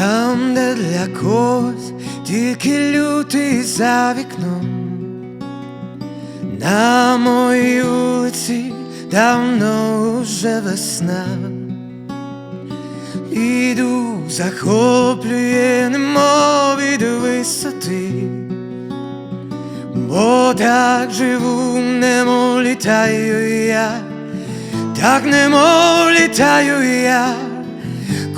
Там, де для когось тільки лютий за вікном, на моїй вулиці давно уже весна. Іду, захоплює, немов від висоти, бо так живу, немов літаю я, так немов літаю я,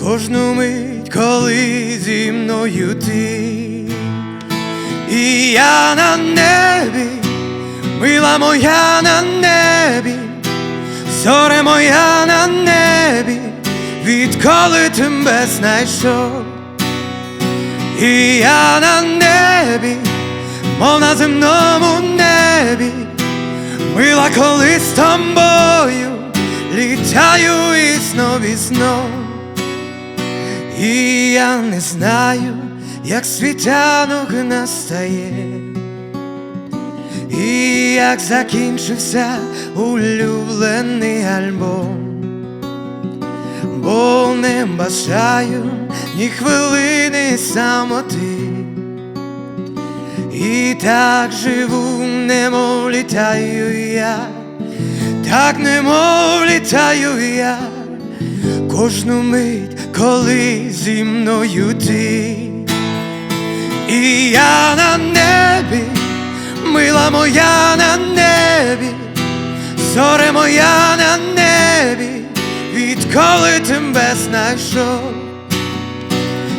кожну мить, коли зі мною ти, і я на небі, мила моя на небі, зоре моя на небі, відколи тебе знайшов, і я на небі, мов на земному небі, мила, коли з тобою літаю і знов і знов. І я не знаю, як світанок настає, і як закінчився улюблений альбом, бо не бажаю ні хвилини самоти, і так живу, немов літаю я, так немов літаю я кожну мить, коли зі мною ти, і я на небі, мила моя на небі, зоре моя на небі, відколи тебе знайшов,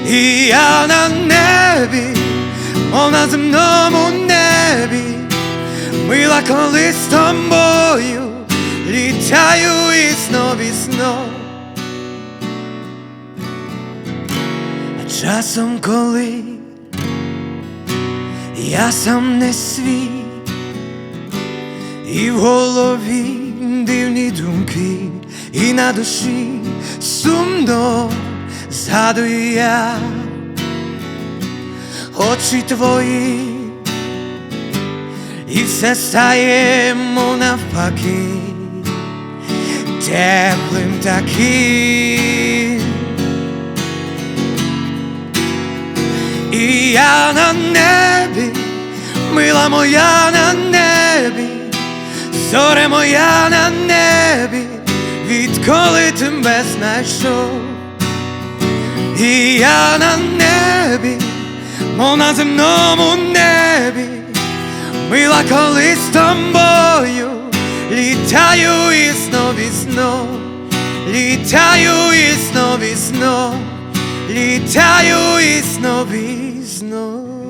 і я на небі, мов на земному небі, мила, коли з тобою літаю і знов і знов. Часом, коли я сам не свій, і в голові дивні думки, і на душі сумно згадую я очі твої, і все стає навпаки, теплим таким. І я на небі, мила моя на небі, зоре моя на небі, відколи тебе знайшов, і я на небі, мов на земному небі, мила, коли з тобою літаю і знов і знов, літаю і знов і знов. Літаю і знов і знов.